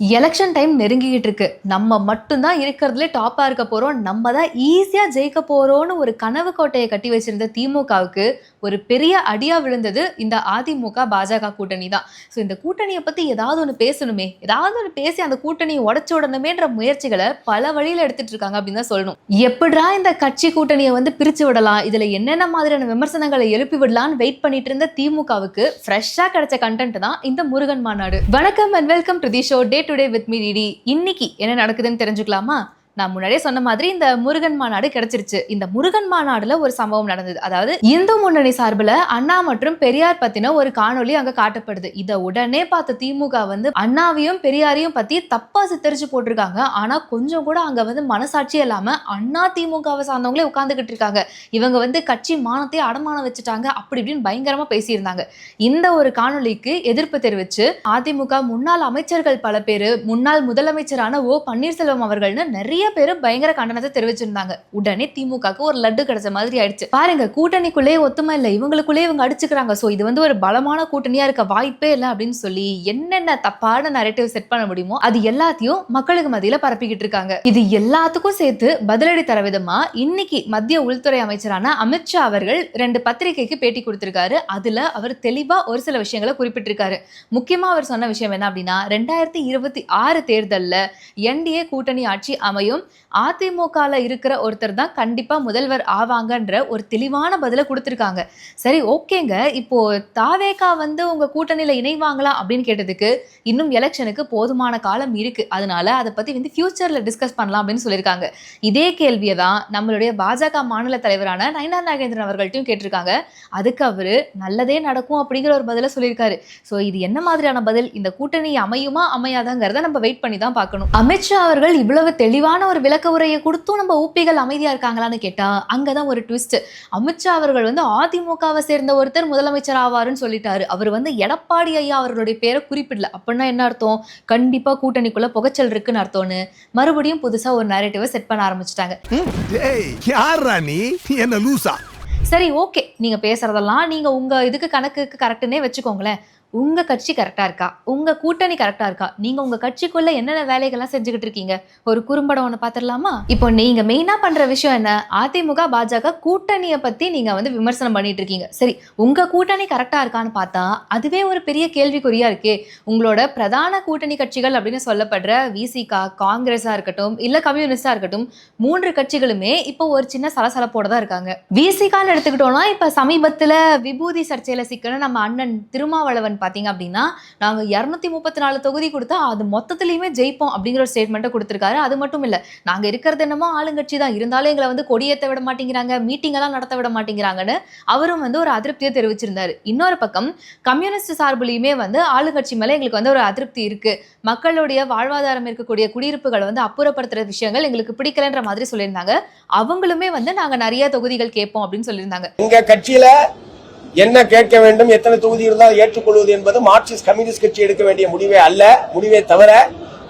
Election time நெருங்கிக்கிட்டு இருக்கு. நம்ம மட்டும்தான் இருக்கிறதுலே டாப்பாக இருக்க போகிறோம் நம்ம தான் ஈஸியாக ஜெயிக்க போகிறோன்னு ஒரு கனவு கோட்டையை கட்டி வச்சிருந்த திமுகவுக்கு ஒரு பெரிய அடியாக விழுந்தது இந்த அதிமுக பாஜக கூட்டணி தான். ஸோ இந்த கூட்டணியை பற்றி ஏதாவது ஒன்று பேசணுமே? ஏதாவது ஒன்று பேசி அந்த கூட்டணியை உடச்சு விடணுமேன்ற முயற்சிகளை பல வழியில் எடுத்துட்டு இருக்காங்க அப்படின்னு தான் சொல்லணும். எப்படா இந்த கட்சி கூட்டணியை வந்து பிரிச்சு விடலாம்? இதில் என்னென்ன மாதிரியான விமர்சனங்களை எழுப்பி விடலாம்னு வெயிட் பண்ணிட்டு இருந்த திமுகவுக்கு ஃப்ரெஷ்ஷாக கிடைச்ச கண்டென்ட் தான் இந்த முருகன் மாநாடு. வணக்கம் and welcome to the show day today with me DD இன்னைக்கு என்ன நடக்குதுன்னு தெரிஞ்சுக்கலாமா? நான் முன்னாடியே சொன்ன மாதிரி இந்த முருகன் மாநாடு கிடைச்சிருச்சு. இந்த முருகன் மாநாடுல ஒரு சம்பவம் நடந்தது. அதாவது இந்து முன்னணி சார்பில் அண்ணா மற்றும் பெரியார் பத்தின ஒரு காணொலி அங்க காட்டப்படுது. இதை உடனே பார்த்த திமுக வந்து அண்ணாவையும் பெரியாரையும் பத்தி தப்பா சித்தரிச்சு போட்டிருக்காங்க. ஆனா கொஞ்சம் கூட அங்க வந்து மனசாட்சி இல்லாம அண்ணா திமுகவை சார்ந்தவங்களே உட்கார்ந்துகிட்டு இருக்காங்க. இவங்க வந்து கட்சி மானத்தை அடமானம் வச்சுட்டாங்க அப்படி இப்படின்னு பயங்கரமா பேசியிருந்தாங்க. இந்த ஒரு காணொளிக்கு எதிர்ப்பு தெரிவிச்சு அதிமுக முன்னாள் அமைச்சர்கள் பல பேர் முன்னாள் முதலமைச்சரான ஓ பன்னீர்செல்வம் அவர்கள்னு நிறைய பேர் பயங்கர கண்டனத்தை தெரிவிச்சிருந்தாங்க. உடனே திமுகக்கு ஒரு லட்டு கிடைச்ச மாதிரி ஆயிடுச்சு. பாருங்க கூட்டணிக்குள்ளே ஒத்துமை இல்லை. இவங்களுக்குள்ளே இவங்க அடிச்சுக்கிறாங்க. ஸோ இது வந்து ஒரு பலமான கூட்டணியா இருக்க வாய்ப்பே இல்லை அப்படின்னு சொல்லி என்னென்ன தப்பான நரேட்டிவ் செட் பண்ண முடியுமோ அது எல்லாத்தையும் மக்களுக்கு மத்தியில பரப்பிக்கிட்டு இருக்காங்க. இது எல்லாத்துக்கும் சேர்த்து பதிலடி தர விதமா இன்னைக்கு மத்திய உள்துறை அமைச்சரான அமித்ஷா அவர்கள் ரெண்டு பத்திரிகைக்கு பேட்டி கொடுத்திருக்காரு. அதுல அவர் தெளிவா ஒரு சில விஷயங்களை குறிப்பிட்டிருக்காரு. முக்கியமா அவர் சொன்ன விஷயம் என்ன அப்படின்னா ரெண்டாயிரத்தி இருபத்தி ஆறு தேர்தலில் என்டிஏ கூட்டணி ஆட்சி அமையும் அதிமுகல இருக்கிற ஒருத்தர் தான் கண்டிப்பா முதல்வர் ஆவாங்கன்ற ஒரு தெளிவான பதிலை கொடுத்துருக்காங்க. சரி ஓகேங்க. இப்போ தாவேகா வந்து உங்க கூட்டணியில இணைவாங்களா அப்படின்னு கேட்டதுக்கு இன்னும் எலெக்ஷனுக்கு போதுமான காலம் இருக்கு. அதனால அதை பத்தி வந்து ஃபியூச்சர்ல டிஸ்கஸ் பண்ணலாம் அப்படின்னு சொல்லியிருக்காங்க. இதே கேள்வியை தான் நம்மளுடைய பாஜக மாநில தலைவரான நயனா நாகேந்திரன் அவர்கள்ட்டையும் கேட்டிருக்காங்க. அதுக்கு அவரு நல்லதே நடக்கும் அப்படிங்கிற ஒரு பதில சொல்லியிருக்காரு. ஸோ இது என்ன மாதிரியான பதில்? இந்த கூட்டணி அமையுமா அமையாதாங்கிறத நம்ம வெயிட் பண்ணி தான் பார்க்கணும். அமித்ஷா அவர்கள் இவ்வளவு தெளிவான ஒரு விளக்க உரையை கொடுத்தும் நம்ம ஊப்பிகள் அமைதியா இருக்காங்களான்னு கேட்டா அங்கதான் ஒரு ட்விஸ்ட் அமித்ஷா அவர்கள் வந்து அதிமுகவை சேர்ந்த ஒருத்தர் முதலமைச்சர் ஆவாருன்னு சொல்லிட்டாரு. அவர் வந்து எடப்பாடி ஐயா அவர்களுடைய பேரை குறிப்பிடல. அப்படின்னா என்ன அர்த்தம்? கண்டிப்பா கூட்டணிக்குள்ள புகைச்சல் இருக்குன்னு அர்த்தம்னு. மறுபடியும் புதுசா ஒரு நேரேட்டிவை செட் பண்ண ஆரம்பிச்சிட்டாங்க. சரி ஓகே நீங்க பேசுறதெல்லாம் நீங்க உங்க இதுக்கு கணக்குக்கு கரெக்டுன்னே வச்சுக்கோங்களேன். உங்க கட்சி கரெக்டா இருக்கா? உங்க கூட்டணி கரெக்டா இருக்கா? நீங்க உங்க கட்சிக்குள்ள என்னென்ன வேலைகள்லாம் செஞ்சுக்கிட்டு இருக்கீங்க? ஒரு குறும்படம் ஒன்று பார்த்துடலாமா இப்போ நீங்க மெயினா பண்ற விஷயம் என்ன? அதிமுக பாஜக கூட்டணியை பத்தி நீங்க வந்து விமர்சனம் பண்ணிட்டு இருக்கீங்க. சரி உங்க கூட்டணி கரெக்டா இருக்கான்னு பார்த்தா அதுவே ஒரு பெரிய கேள்விக்குறியா இருக்கே. உங்களோட பிரதான கூட்டணி கட்சிகள் அப்படின்னு சொல்லப்படுற விசிகா காங்கிரஸா இருக்கட்டும் இல்ல கம்யூனிஸ்டா இருக்கட்டும் மூன்று கட்சிகளுமே இப்போ ஒரு சின்ன சலசலப்போட தான் இருக்காங்க. விசிகான்னு எடுத்துக்கிட்டோம்னா இப்ப சமீபத்துல விபூதி சர்ச்சையில சிக்கன நம்ம அண்ணன் திருமாவளவன் பார்த்தீங்க அப்படின்னா நாங்கள் இரநூத்தி முப்பத்தி நாலு தொகுதி கொடுத்தா அது மொத்தத்துலேயுமே ஜெயிப்போம் அப்படிங்கிற ஒரு ஸ்டேட்மெண்ட்டை கொடுத்துருக்காரு. அது மட்டும் இல்லை நாங்கள் இருக்கிறது என்னமோ ஆளுங்கட்சி தான். இருந்தாலும் எங்களை வந்து கொடியேற்ற விட மாட்டேங்கிறாங்க மீட்டிங் எல்லாம் நடத்த விட மாட்டேங்கிறாங்கன்னு அவரும் வந்து ஒரு அதிருப்தியை தெரிவிச்சிருந்தாரு. இன்னொரு பக்கம் கம்யூனிஸ்ட் சார்புலையுமே வந்து ஆளுங்கட்சி மேலே எங்களுக்கு வந்து ஒரு அதிருப்தி இருக்கு. மக்களுடைய வாழ்வாதாரம் இருக்கக்கூடிய குடியிருப்புகளை வந்து அப்புறப்படுத்துற விஷயங்கள் எங்களுக்கு பிடிக்கலன்ற மாதிரி சொல்லியிருந்தாங்க. அவங்களுமே வந்து நாங்க நிறைய தொகுதிகள் கேட்போம் அப்படின்னு சொல்லியிருந்தாங்க. எங்கள் கட்சியில் என்ன கேட்க வேண்டும் எத்தனை தொகுதி இருந்தால் ஏற்றுக்கொள்வது என்பது மார்க்சிஸ்ட் கம்யூனிஸ்ட் கட்சி எடுக்க வேண்டிய முடிவே அல்ல. முடிவே தவிர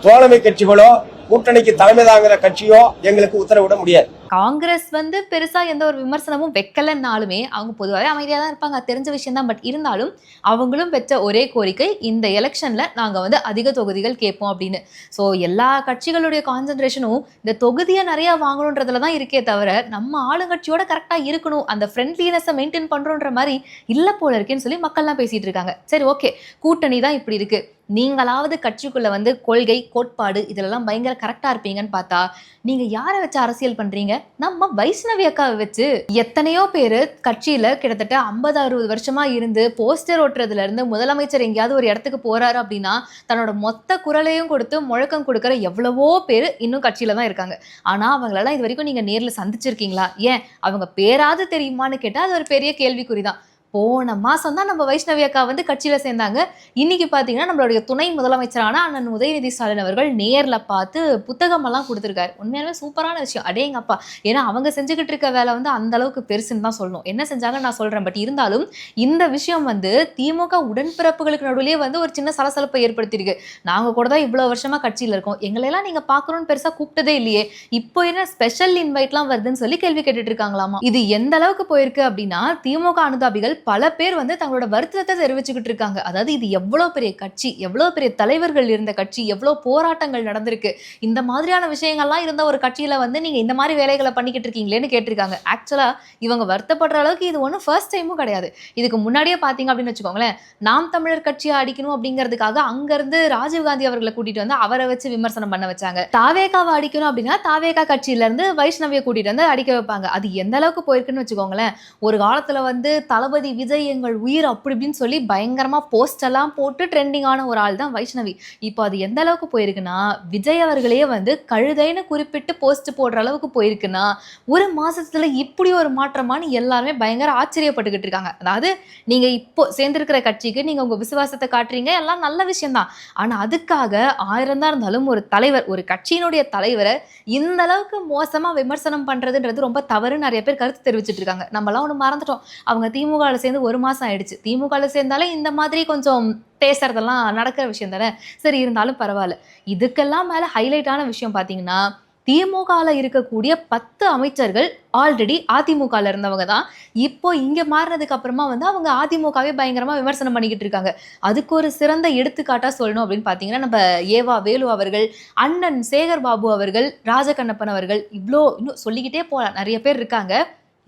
தோழமை கட்சிகளோ கூட்டணிக்கு தலைமை தாங்குற கட்சியோ எங்களுக்கு உத்தரவிட முடியாது. காங்கிரஸ் வந்து பெருசா எந்த ஒரு விமர்சனமும் வைக்கலன்னாலுமே அவங்க பொதுவாகவே அமைதியாக தான் இருப்பாங்க. தெரிஞ்ச விஷயம் தான். பட் இருந்தாலும் அவங்களும் பெற்ற ஒரே கோரிக்கை இந்த எலெக்ஷன்ல நாங்க வந்து அதிக தொகுதிகள் கேட்போம் அப்படின்னு. ஸோ எல்லா கட்சிகளுடைய கான்சென்ட்ரேஷனும் இந்த தொகுதியை நிறைய வாங்கணுன்றதுல தான் இருக்கே தவிர நம்ம ஆளுங்கட்சியோட கரெக்டா இருக்கணும். அந்த ஃப்ரெண்ட்லினஸை மெயின்டைன் பண்றோன்ற மாதிரி இல்லை போல இருக்கேன்னு சொல்லி மக்கள்லாம் பேசிட்டு இருக்காங்க. சரி ஓகே. கூட்டணி தான் இப்படி இருக்கு. நீங்களாவது கட்சிக்குள்ள வந்து கொள்கை கோட்பாடு இதெல்லாம் பயங்கர கரெக்டா இருப்பீங்கன்னு பார்த்தா நீங்க யாரை வச்சு அரசியல் பண்றீங்க? நம்ம வைஷ்ணவி அக்காவை வச்சு எத்தனையோ பேர் கட்சியில கிட்டத்தட்ட ஐம்பது அறுபது வருஷமா இருந்து போஸ்டர் ஓட்டுறதுல இருந்து முதலமைச்சர் எங்கேயாவது ஒரு இடத்துக்கு போறாரு அப்படின்னா தன்னோட மொத்த குரலையும் கொடுத்து முழக்கம் கொடுக்குற எவ்வளவோ பேர் இன்னும் கட்சியில தான் இருக்காங்க. ஆனா அவங்களெல்லாம் இது வரைக்கும் நீங்க நேர்ல சந்திச்சிருக்கீங்களா? ஏன்? அவங்க பேராது தெரியுமான்னு கேட்டா அது ஒரு பெரிய கேள்விக்குறி தான். போன மாதம் தான் நம்ம வைஷ்ணவி அக்கா வந்து கட்சியில் சேர்ந்தாங்க. இன்னைக்கு பார்த்தீங்கன்னா நம்மளுடைய துணை முதலமைச்சரான அண்ணன் உதயநிதி ஸ்டாலின் அவர்கள் நேரில் பார்த்து புத்தகமெல்லாம் கொடுத்துருக்காரு. உண்மையாலுமே சூப்பரான விஷயம். அடேங்கப்பா ஏன்னா அவங்க செஞ்சுக்கிட்டு இருக்க வேலை வந்து அந்த அளவுக்கு பெருசுன்னு தான் சொல்லணும். என்ன செஞ்சாங்கன்னு நான் சொல்கிறேன் பட் இருந்தாலும் இந்த விஷயம் வந்து திமுக உடன்பிறப்புகளுக்கு நடுவிலேயே வந்து ஒரு சின்ன சலசலப்பை ஏற்படுத்தியிருக்கு. நாங்கள் கூட தான் இவ்வளோ வருஷமாக கட்சியில் இருக்கோம். எங்களெல்லாம் நீங்கள் பாக்கணும்னு பெருசாக கூப்பிட்டதே இல்லையே. இப்போ என்ன ஸ்பெஷல் இன்வைட்லாம் வருதுன்னு சொல்லி கேள்வி கேட்டுட்டு இருக்காங்களாமா? இது எந்த அளவுக்கு போயிருக்கு அப்படின்னா திமுக அனுதாபிகள் பல பேர் வந்து தங்களோட வருத்தத்தை தெரிவிச்சுக்கிட்டு இருக்காங்க. அதாவது இது எவ்வளோ பெரிய கட்சி எவ்வளோ பெரிய தலைவர்கள் இருந்த கட்சி எவ்வளோ போராட்டங்கள் நடந்திருக்கு. இந்த மாதிரியான விஷயங்கள்லாம் இருந்த ஒரு கட்சியில் வந்து நீங்கள் இந்த மாதிரி வேலைகளை பண்ணிக்கிட்டு இருக்கீங்களேன்னு கேட்டிருக்காங்க. ஆக்சுவலாக இவங்க வருத்தப்படுற அளவுக்கு இது ஒன்றும் ஃபர்ஸ்ட் டைமும் கிடையாது. இதுக்கு முன்னாடியே பார்த்தீங்க அப்படின்னு வச்சுக்கோங்களேன் நாம் தமிழர் கட்சியை அடிக்கணும் அப்படிங்கிறதுக்காக அங்கிருந்து ராஜீவ்காந்தி அவர்களை கூட்டிட்டு வந்து அவரை வச்சு விமர்சனம் பண்ண வச்சாங்க. தாவேகாவை அடிக்கணும் அப்படின்னா தாவேகா கட்சியிலேருந்து வைஷ்ணவியை கூட்டிட்டு வந்து அடிக்க வைப்பாங்க. அது எந்த அளவுக்கு போயிருக்குன்னு வச்சுக்கோங்களேன் ஒரு காலத்தில் வந்து தளபதி விஜய் எங்கள் உயிர் அப்படி இப்படின்னு சொல்லி பயங்கரமா போஸ்ட் எல்லாம் போட்டு ட்ரெண்டிங்கான ஒரு ஆள் தான் வைஷ்ணவி. இப்போ அது எந்த அளவுக்கு போயிருக்குன்னா விஜய் அவர்களே வந்து கழுதைன்னு குறிப்பிட்டு போஸ்ட் போடுற அளவுக்கு போயிருக்குன்னா ஒரு மாசத்துல இப்படி ஒரு மாற்றமான்னு எல்லாருமே பயங்கர ஆச்சரியப்பட்டுக்கிட்டு இருக்காங்க. அதாவது நீங்க இப்போ சேர்ந்திருக்கிற கட்சிக்கு நீங்க உங்க விசுவாசத்தை காட்டுறீங்க எல்லாம் நல்ல விஷயம்தான். ஆனா அதுக்காக ஆயிரம் தான் இருந்தாலும் ஒரு தலைவர் ஒரு கட்சியினுடைய தலைவரை இந்த அளவுக்கு மோசமா விமர்சனம் பண்றதுன்றது ரொம்ப தவறு நிறைய பேர் கருத்து தெரிவிச்சிட்டு இருக்காங்க. நம்மலாம் ஒன்று மறந்துட்டோம். அவங்க திமுக திமுகவில் சேர்ந்து ஒரு மாதம் ஆயிடுச்சு. திமுகவில் சேர்ந்தாலே இந்த மாதிரி கொஞ்சம் பேசுறதெல்லாம் நடக்கிற விஷயம் தானே? சரி இருந்தாலும் பரவாயில்ல. இதுக்கெல்லாம் மேலே ஹைலைட்டான விஷயம் பார்த்தீங்கன்னா திமுகவில் இருக்கக்கூடிய பத்து அமைச்சர்கள் ஆல்ரெடி அதிமுகவில் இருந்தவங்க தான். இப்போ இங்கே மாறினதுக்கு அப்புறமா வந்து அவங்க அதிமுகவே பயங்கரமாக விமர்சனம் பண்ணிக்கிட்டு இருக்காங்க. அதுக்கு ஒரு சிறந்த எடுத்துக்காட்டாக சொல்லணும் அப்படின்னு பார்த்தீங்கன்னா நம்ம ஏவா வேலு அவர்கள் அண்ணன் சேகர் பாபு அவர்கள் ராஜகண்ணப்பன் அவர்கள் இவ்வளோ இன்னும் சொல்லிக்கிட்டே போகலாம் நிறைய பேர் இருக்காங்க.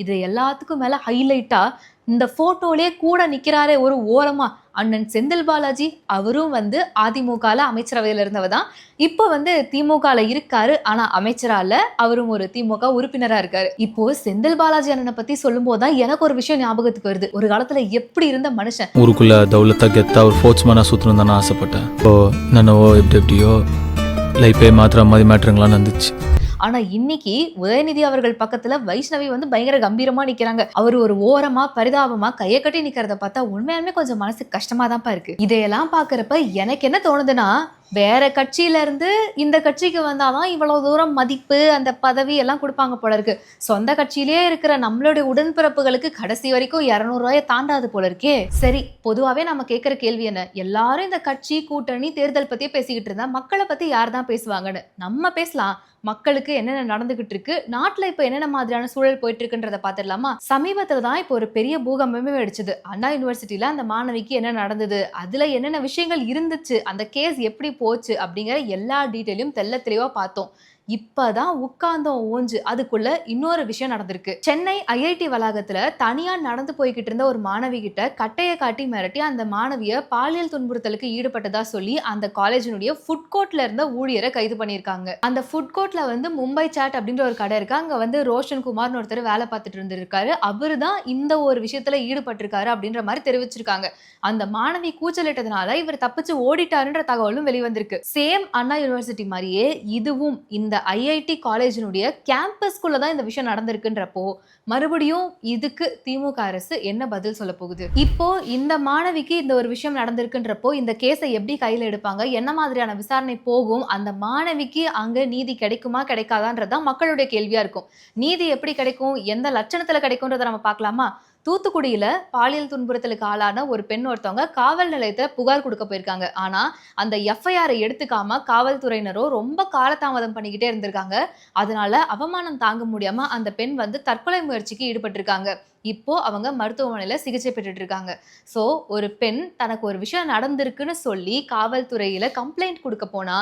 இது எல்லாத்துக்கும் மேலே ஹைலைட்டாக இந்த ஃபோட்டோலே கூட நிக்கிறாரே ஒரு ஓரமா. அண்ணன் செந்தில் பாலாஜி அவரும் வந்து அதிமுகவில் அமைச்சரவையில் இருந்தவர் தான். இப்போ வந்து திமுகவில் இருக்காரு ஆனா அமைச்சராக இல்லை அவரும் ஒரு திமுக உறுப்பினரா இருக்காரு. இப்போ செந்தில் பாலாஜி அண்ணனை பற்றி சொல்லும்போது தான் எனக்கு ஒரு விஷயம் ஞாபகத்துக்கு வருது. ஒரு காலத்துல எப்படி இருந்த மனுஷன்? ஊருக்குள்ள தௌலத்தா கெத்தா ஒரு ஃபோர்ட்ஸ்மேனா சுற்றணும் தானே ஆசைப்பட்டேன். இப்போ நானோ எப்படி எப்படியோ லைஃபே மாத்திர மாதிரி மாற்றங்களான்னு வந்துச்சு ஆனா இன்னைக்கு உதயநிதி அவர்கள் பக்கத்துல வைஷ்ணவி வந்து பயங்கர கம்பீரமா நிக்கிறாங்க. அவர் ஒரு ஓரமா பரிதாபமா கையை கட்டி நிக்கிறத பார்த்தா உண்மையாலுமே கொஞ்சம் மனசு கஷ்டமா தான்ப்பா இருக்கு. இதையெல்லாம் பாக்குறப்ப எனக்கு என்ன தோணுதுன்னா வேற கட்சியில இருந்து இந்த கட்சிக்கு வந்தாதான் இவ்வளவு தூரம் மதிப்பு அந்த பதவி எல்லாம் கொடுப்பாங்க போல இருக்கு. சொந்த கட்சியிலேயே இருக்கிற நம்மளுடைய உடன்பிறப்புகளுக்கு கடைசி வரைக்கும் இரநூறுவாயை தாண்டாது போல இருக்கே. சரி பொதுவாவே நம்ம கேட்கிற கேள்வி என்ன? எல்லாரும் இந்த கட்சி கூட்டணி தேர்தல் பத்தியே பேசிக்கிட்டு இருந்தா மக்களை பத்தி யார் தான் பேசுவாங்கன்னு? நம்ம பேசலாம். மக்களுக்கு என்னென்ன நடந்துகிட்டு இருக்கு நாட்டில் இப்போ என்னென்ன மாதிரியான சூழல் போயிட்டு இருக்குன்றத பார்த்துடலாமா சமீபத்தில் தான் இப்போ ஒரு பெரிய பூகம்பமே அடிச்சது அண்ணா யூனிவர்சிட்டியில் அந்த மாணவிக்கு என்ன நடந்தது அதில் என்னென்ன விஷயங்கள் இருந்துச்சு அந்த கேஸ் எப்படி போச்சு அப்படிங்கிற எல்லா டீட்டெயிலையும் தெள்ள தெளிவாக பார்த்தோம். இப்பதான் உட்கார்ந்தோம் ஓஞ்சு அதுக்குள்ள இன்னொரு விஷயம் நடந்திருக்கு. சென்னை ஐஐடி வளாகத்துல தனியா நடந்து போய்கிட்டு இருந்த ஒரு மாணவி கிட்ட கட்டையை காட்டி மிரட்டி அந்த மாணவிய பாலியல் துன்புறுத்தலுக்கு ஈடுபட்டதா சொல்லி அந்த காலேஜினுடைய ஃபுட் கோர்ட்ல இருந்த ஊழியரை கைது பண்ணியிருக்காங்க. அந்த ஃபுட் கோர்ட்ல வந்து மும்பை சாட் அப்படின்ற ஒரு கடை இருக்கு. அங்க வந்து ரோஷன் குமார்னு ஒருத்தர் வேலை பார்த்துட்டு இருந்திருக்காரு. அவரு தான் இந்த ஒரு விஷயத்துல ஈடுபட்டிருக்காரு அப்படின்ற மாதிரி தெரிவிச்சிருக்காங்க. அந்த மாணவி கூச்சலிட்டதுனால இவர் தப்பிச்சு ஓடிட்டாருன்ற தகவலும் வெளிவந்திருக்கு. சேம் அண்ணா யூனிவர்சிட்டி மாதிரியே இதுவும் இந்த ஐஐடி காலேஜினுடைய கேம்பஸ்குள்ள தான் இந்த விஷயம் நடந்திருக்குன்றப்போ மறுபடியும் இதுக்கு திமுக அரசு என்ன பதில் சொல்ல போகுது? இப்போ இந்த மாணவிக்கு இந்த ஒரு விஷயம் நடந்திருக்குன்றப்போ இந்த கேஸை எப்படி கையில் எடுப்பாங்க? என்ன மாதிரியான விசாரணை போகும்? அந்த மாணவிக்கு அங்க நீதி கிடைக்குமா கிடைக்காதான்றதுதான் மக்களுடைய கேள்வியா இருக்கும். நீதி எப்படி கிடைக்கும்? எந்த லட்சணத்துல கிடைக்கும்ன்றதை நம்ம பார்க்கலாமா? தூத்துக்குடியில பாலியல் துன்புறுத்தலுக்கு ஆளான ஒரு பெண் ஒருத்தவங்க காவல் நிலையத்தை புகார் கொடுக்க போயிருக்காங்க. ஆனா அந்த எஃப்ஐஆரை எடுத்துக்காம காவல்துறையினரோ ரொம்ப காலதாமதம் பண்ணிக்கிட்டே இருந்திருக்காங்க. அதனால அவமானம் தாங்க முடியாம அந்த பெண் வந்து தற்கொலை முயற்சிக்கு ஈடுபட்டிருக்காங்க. இப்போ அவங்க மருத்துவமனையில சிகிச்சை பெற்றுட்டு இருக்காங்க ஸோ ஒரு பெண் தனக்கு ஒரு விஷயம் நடந்திருக்குன்னு சொல்லி காவல்துறையில கம்ப்ளைண்ட் கொடுக்க போனா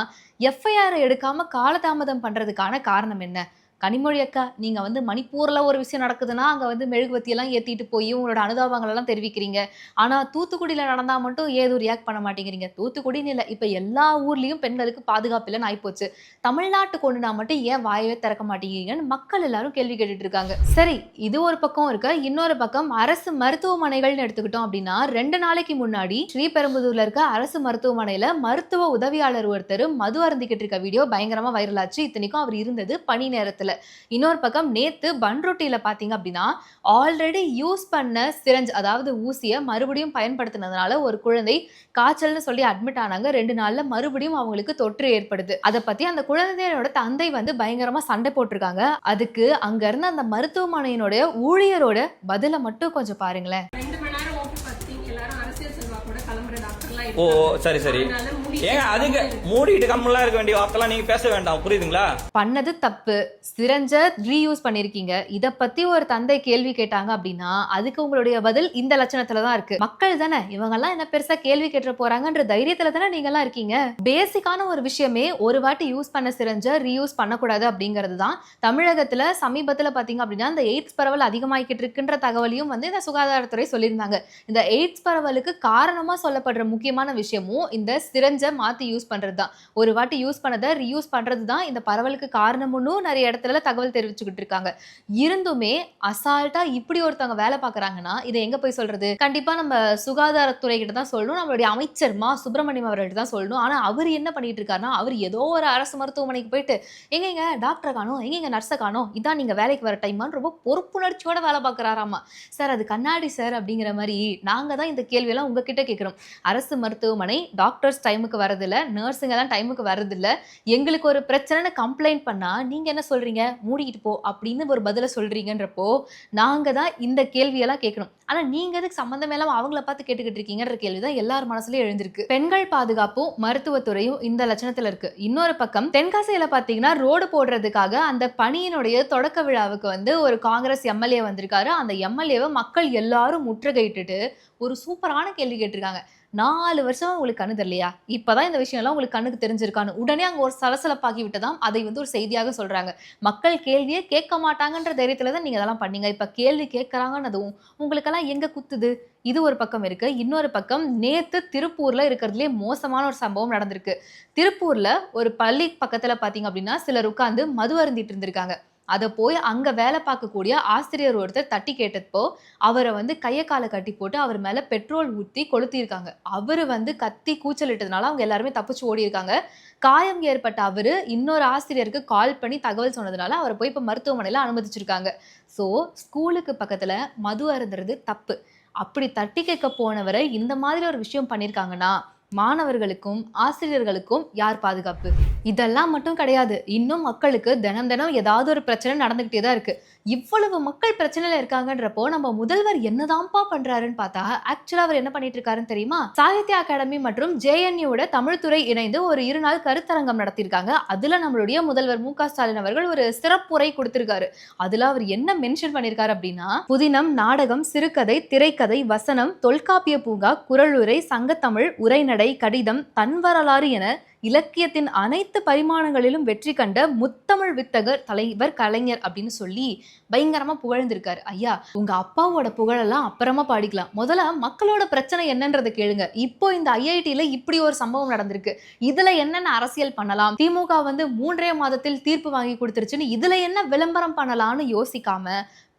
எஃப்ஐஆரை எடுக்காம காலதாமதம் பண்றதுக்கான காரணம் என்ன? கனிமொழி அக்கா நீங்கள் வந்து மணிப்பூரில் ஒரு விஷயம் நடக்குதுன்னா அங்கே வந்து மெழுகுவத்தியெல்லாம் ஏற்றிட்டு போய் உங்களோட அனுதாபங்களெல்லாம் தெரிவிக்கிறீங்க. ஆனால் தூத்துக்குடியில் நடந்தால் மட்டும் ஏதும் ரியாக்ட் பண்ண மாட்டேங்கிறீங்க? தூத்துக்குடின்னு இல்லை இப்போ எல்லா ஊர்லேயும் பெண்களுக்கு பாதுகாப்பு இல்லைன்னு ஆயிப்போச்சு. தமிழ்நாட்டு கொண்டுனா மட்டும் ஏன் வாயவே திறக்க மாட்டேங்கிறீங்கன்னு மக்கள் எல்லாரும் கேள்வி கேட்டுட்டு இருக்காங்க சரி இது ஒரு பக்கம் இருக்க. இன்னொரு பக்கம் அரசு மருத்துவமனைகள்னு எடுத்துக்கிட்டோம் அப்படின்னா ரெண்டு நாளைக்கு முன்னாடி ஸ்ரீபெரும்புதூரில் இருக்க அரசு மருத்துவமனையில் மருத்துவ உதவியாளர் ஒருத்தர் மது அருந்திக்கிட்டு இருக்க வீடியோ பயங்கரமாக வைரலாச்சு இத்தனைக்கும் அவர் இருந்தது பணி நேரத்தில். இன்னொரு பக்கம் நேத்து பன்ருட்டியில பாத்தீங்க அப்படின்னா ஆல்ரெடி யூஸ் பண்ண சிரஞ்ச் அதாவது ஊசியை மறுபடியும் பயன்படுத்தினதுனால ஒரு குழந்தை காய்ச்சல்னு சொல்லி அட்மிட் ஆனாங்க. ரெண்டு நாள்ல மறுபடியும் அவங்களுக்கு தொற்று ஏற்படுது. அதை பத்தி அந்த குழந்தையோட தந்தை வந்து பயங்கரமா சண்டை போட்டிருக்காங்க. அதுக்கு அங்க இருந்த அந்த மருத்துவமனையினுடைய ஊழியரோட பதில மட்டும் கொஞ்சம் பாருங்களேன். பார்த்தீங்க ஓ சரி சரி. ஏங்க அதுக்கு மூடிட்டு கம்மெல்லாம் இருக்க வேண்டிய வார்த்தைலாம் நீங்க பேச வேண்டாம். புரியுதுங்களா? பண்ணது தப்பு. சிரஞ்ச ரீயூஸ் பண்ணிருக்கீங்க. இத பத்தி ஒரு தந்தை கேள்வி கேட்டாங்க அப்படின்னா அதுக்கு உங்களுடைய பதில் இந்த லட்சணத்துல தான் இருக்கு. மக்கள் தானே? இவங்க எல்லாம் என்ன பெருசா கேள்வி கேட்டு போறாங்கன்ற தைரியத்துல தானே நீங்க எல்லாம் இருக்கீங்க? பேசிக்கான ஒரு விஷயமே ஒரு வாட்டி யூஸ் பண்ண சிரஞ்ச ரீயூஸ் பண்ணக்கூடாது அப்படிங்கிறது தான் தமிழகத்துல சமீபத்துல பாத்தீங்க அப்படின்னா இந்த எய்ட்ஸ் பரவல் அதிகமாகிக்கிட்டு இருக்குன்ற தகவலையும் வந்து இந்த சுகாதாரத்துறை சொல்லியிருந்தாங்க. இந்த எய்ட்ஸ் பரவலுக்கு காரணமா சொல்லப்படுற முக்கியமான விஷயமும் இந்த சிரஞ்ச மாற்றி யூஸ் பண்ணுறது தான் ஒரு வாட்டி யூஸ் பண்ணதை ரீயூஸ் பண்ணுறது தான் இந்த பரவலுக்கு காரணம்னு நிறைய இடத்துல தகவல் தெரிவிச்சுக்கிட்டு இருக்காங்க. இருந்துமே அசால்ட்டாக இப்படி ஒருத்தவங்க வேலை பார்க்குறாங்கன்னா இதை எங்கே போய் சொல்றது? கண்டிப்பாக நம்ம சுகாதாரத்துறை கிட்ட தான் சொல்லணும். நம்மளுடைய அமைச்சர் மா சுப்பிரமணியம் அவர்கிட்ட தான் சொல்லணும். ஆனால் அவர் என்ன பண்ணிட்டு இருக்காருன்னா அவர் ஏதோ ஒரு அரசு மருத்துவமனைக்கு போயிட்டு எங்கெங்க டாக்டரை காணும்? எங்கெங்க நர்ஸை காணோம்? இதான் நீங்கள் வேலைக்கு வர டைமான்னு ரொம்ப பொறுப்புணர்ச்சியோட வேலை பார்க்குறாராமா? சார் அது கண்ணாடி சார் அப்படிங்கிற மாதிரி நாங்கள் தான் இந்த கேள்வியெல்லாம் உங்ககிட்ட கேட்குறோம். அரசு மருத்துவமனை டாக்டர்ஸ் டைம் டைமுக்கு வரதில்ல. நர்ஸுங்க தான் டைமுக்கு வரதில்ல. எங்களுக்கு ஒரு பிரச்சனைன்னு கம்ப்ளைண்ட் பண்ணால் நீங்கள் என்ன சொல்கிறீங்க மூடிக்கிட்டு போ அப்படின்னு ஒரு பதிலை சொல்கிறீங்கன்றப்போ நாங்கள் தான் இந்த கேள்வியெல்லாம் கேட்கணும். ஆனால் நீங்கள் எதுக்கு சம்மந்தம் இல்லாமல் அவங்கள பார்த்து கேட்டுக்கிட்டு இருக்கீங்கன்ற கேள்வி தான் எல்லார் மனசுலையும் எழுந்திருக்கு. பெண்கள் பாதுகாப்பும் மருத்துவத்துறையும் இந்த லட்சணத்தில் இருக்கு. இன்னொரு பக்கம் தென்காசியில் பார்த்தீங்கன்னா ரோடு போடுறதுக்காக அந்த பணியினுடைய தொடக்க விழாவுக்கு வந்து ஒரு காங்கிரஸ் எம்எல்ஏ வந்திருக்காரு. அந்த எம்எல்ஏவை மக்கள் எல்லாரும் முற்றுகையிட்டுட்டு ஒரு சூப்பரான கேள்வி கேட்டிருக்காங்க. நாலு வருஷம் உங்களுக்கு கண்ணு தெரியலையா? இப்பதான் இந்த விஷயம் எல்லாம் உங்களுக்கு கண்ணுக்கு தெரிஞ்சிருக்கான்னு. உடனே அங்க ஒரு சலசலப்பாகி விட்டதாம். அதை வந்து ஒரு செய்தியாக சொல்றாங்க. மக்கள் கேள்வியே கேட்க மாட்டாங்கன்ற தைரியத்துல தான் நீங்க அதெல்லாம் பண்ணீங்க. இப்ப கேள்வி கேட்கறாங்கன்னதும் உங்களுக்கெல்லாம் எங்க குத்துது? இது ஒரு பக்கம் இருக்கு. இன்னொரு பக்கம் நேத்து திருப்பூர்ல இருக்கிறதுலே மோசமான ஒரு சம்பவம் நடந்திருக்கு. திருப்பூர்ல ஒரு பள்ளி பக்கத்துல பாத்தீங்க அப்படின்னா சிலர் உட்காந்து மது அருந்திட்டு இருந்திருக்காங்க. அதை போய் அங்கே வேலை பார்க்கக்கூடிய ஆசிரியர் ஒருத்தர் தட்டி கேட்டப்போ அவரை வந்து கையை காலை கட்டி போட்டு அவர் மேலே பெட்ரோல் ஊற்றி கொளுத்தியிருக்காங்க. அவர் வந்து கத்தி கூச்சலிட்டதுனால அவங்க எல்லாருமே தப்பிச்சு ஓடியிருக்காங்க. காயம் ஏற்பட்ட அவர் இன்னொரு ஆசிரியருக்கு கால் பண்ணி தகவல் சொன்னதுனால அவரை போய் இப்போ மருத்துவமனையில் அனுமதிச்சிருக்காங்க. ஸோ ஸ்கூலுக்கு பக்கத்தில் மது அருந்துறது தப்பு. அப்படி தட்டி கேட்க போனவரை இந்த மாதிரி ஒரு விஷயம் பண்ணியிருக்காங்கன்னா மாணவர்களுக்கும் ஆசிரியர்களுக்கும் யார் பாதுகாப்பு? இதெல்லாம் மட்டும் கிடையாது. இன்னும் மக்களுக்கு தினம் தினம் ஏதாவது ஒரு பிரச்சனை நடந்துகிட்டே தான் இருக்குது இவ்வளவு மக்கள் பிரச்சனையில இருக்காங்கன்றப்போ நம்ம முதல்வர் என்னதான்ப்பா பண்றாருன்னு பார்த்தா ஆக்சுவலா அவர் என்ன பண்ணிட்டு இருக்காருன்னு தெரியுமா? சாகித்ய அகாடமி மற்றும் ஜேஎன்யூட தமிழ்துறை இணைந்து ஒரு இரு நாள் கருத்தரங்கம் நடத்தியிருக்காங்க. அதுல நம்மளுடைய முதல்வர் மு க ஸ்டாலின் அவர்கள் ஒரு சிறப்புரை கொடுத்திருக்காரு. அதுல அவர் என்ன மென்ஷன் பண்ணியிருக்காரு அப்படின்னா புதினம் நாடகம் சிறுகதை திரைக்கதை வசனம் தொல்காப்பிய பூங்கா குரலுரை சங்கத்தமிழ் உரைநடை கடிதம் தன் வரலாறு என இலக்கியத்தின் அனைத்து பரிமாணங்களிலும் வெற்றி கண்ட முத்தமிழ் வித்தகர் தலைவர் கலைஞர் அப்படின்னு சொல்லி பயங்கரமாக புகழ்ந்திருக்காரு. ஐயா உங்க அப்பாவோட புகழெல்லாம் அப்புறமா பாடிக்கலாம். முதல்ல மக்களோட பிரச்சனை என்னன்றதை கேளுங்க. இப்போ இந்த ஐஐடியில் இப்படி ஒரு சம்பவம் நடந்திருக்கு. இதில் என்னென்ன அரசியல் பண்ணலாம்? திமுக வந்து மூன்றே மாதத்தில் தீர்ப்பு வாங்கி கொடுத்துருச்சுன்னு இதில் என்ன விளம்பரம் பண்ணலாம்னு யோசிக்காம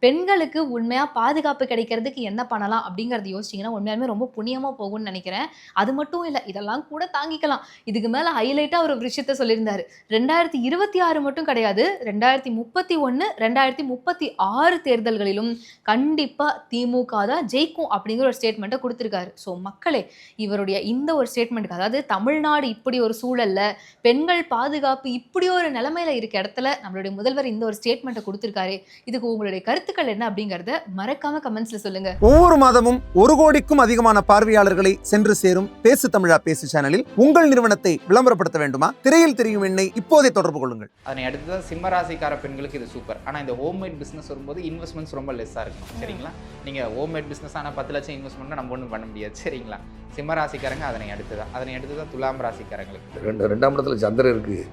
பெண்களுக்கு உண்மையாக பாதுகாப்பு கிடைக்கிறதுக்கு என்ன பண்ணலாம் அப்படிங்கிறத யோசிச்சீங்கன்னா உண்மையாலுமே ரொம்ப புண்ணியமாக போகும்னு நினைக்கிறேன். அது மட்டும் இல்லை இதெல்லாம் கூட தாங்கிக்கலாம். இதுக்கு மேலே ஹைலைட்டாக ஒரு விஷயத்த சொல்லியிருந்தார். ரெண்டாயிரத்தி இருபத்தி ஆறு மட்டும் கிடையாது. ரெண்டாயிரத்தி முப்பத்தி ஒன்று ரெண்டாயிரத்தி முப்பத்தி ஆறு தேர்தல்களிலும் கண்டிப்பாக திமுக தான் ஜெயிக்கும் அப்படிங்கிற ஒரு ஸ்டேட்மெண்ட்டை கொடுத்துருக்காரு. ஸோ மக்களே இவருடைய இந்த ஒரு ஸ்டேட்மெண்ட்டுக்கு அதாவது தமிழ்நாடு இப்படி ஒரு சூழல்ல பெண்கள் பாதுகாப்பு இப்படி ஒரு நிலைமையில இருக்க இடத்துல நம்மளுடைய முதல்வர் இந்த ஒரு ஸ்டேட்மெண்ட்டை கொடுத்துருக்காரு. இதுக்கு உங்களுடைய கருத்து கருத்துக்கள் என்ன அப்படிங்கறத மறக்காம கமெண்ட்ஸ்ல சொல்லுங்க. ஒவ்வொரு மாதமும் ஒரு கோடிக்கும் அதிகமான பார்வையாளர்களை சென்று சேரும் பேசு தமிழா பேசு சேனலில் உங்கள் நிறுவனத்தை விளம்பரப்படுத்த வேண்டுமா? திரையில் தெரியும் எண்ணை இப்போதே தொடர்பு கொள்ளுங்கள். அதனை அடுத்து தான் சிம்ம ராசிக்கார பெண்களுக்கு இது சூப்பர் ஆனால் இந்த ஹோம்மேட் பிஸ்னஸ் வரும்போது இன்வெஸ்ட்மெண்ட்ஸ் ரொம்ப லெஸ்ஸாக இருக்கணும். சரிங்களா? நீங்கள் ஹோம்மேட் பிஸ்னஸ் ஆனால் பத்து லட்சம் இன்வெஸ்ட்மெண்ட்னா நம்ம ஒன்றும் பண்ண முடியாது. சரிங்களா? சிம்ம ராசிக்காரங்க அதனை அடுத்து தான். அதனை அடுத்து தான் துலாம் ராசிக்காரங்களுக்கு. ரெண்டு ரெண்டாம் இடத்துல சந்திரன் இருக்குது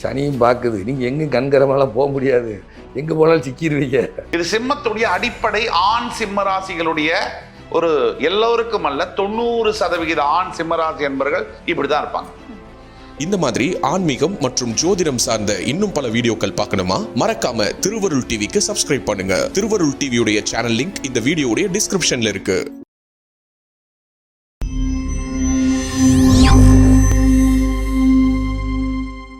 சனியும் பார்க்குது. நீங்கள் எங்கேயும் கண்கரமெல்லாம் போக முடியாது. எங்கே போனாலும் சிக்கிடுவீங்க இது சிம்மத்துடைய அடிப்படை ஆண் சிம்ம ராசிகளுடைய ஒரு எல்லோருக்கும் அல்ல தொண்ணூறு சதவிகித ஆண் சிம்மராசி என்பவர்கள் இப்படிதான் இருப்பாங்க. இந்த மாதிரி ஆன்மீகம் மற்றும் ஜோதிடம் சார்ந்த இன்னும் பல வீடியோக்கள் பார்க்கணுமா? மறக்காம திருவருள் டிவிக்கு சப்ஸ்கிரைப் பண்ணுங்க. திருவருள் டிவியுடைய சேனல் லிங்க் இந்த வீடியோடைய டிஸ்கிரிப்ஷன்ல இருக்கு.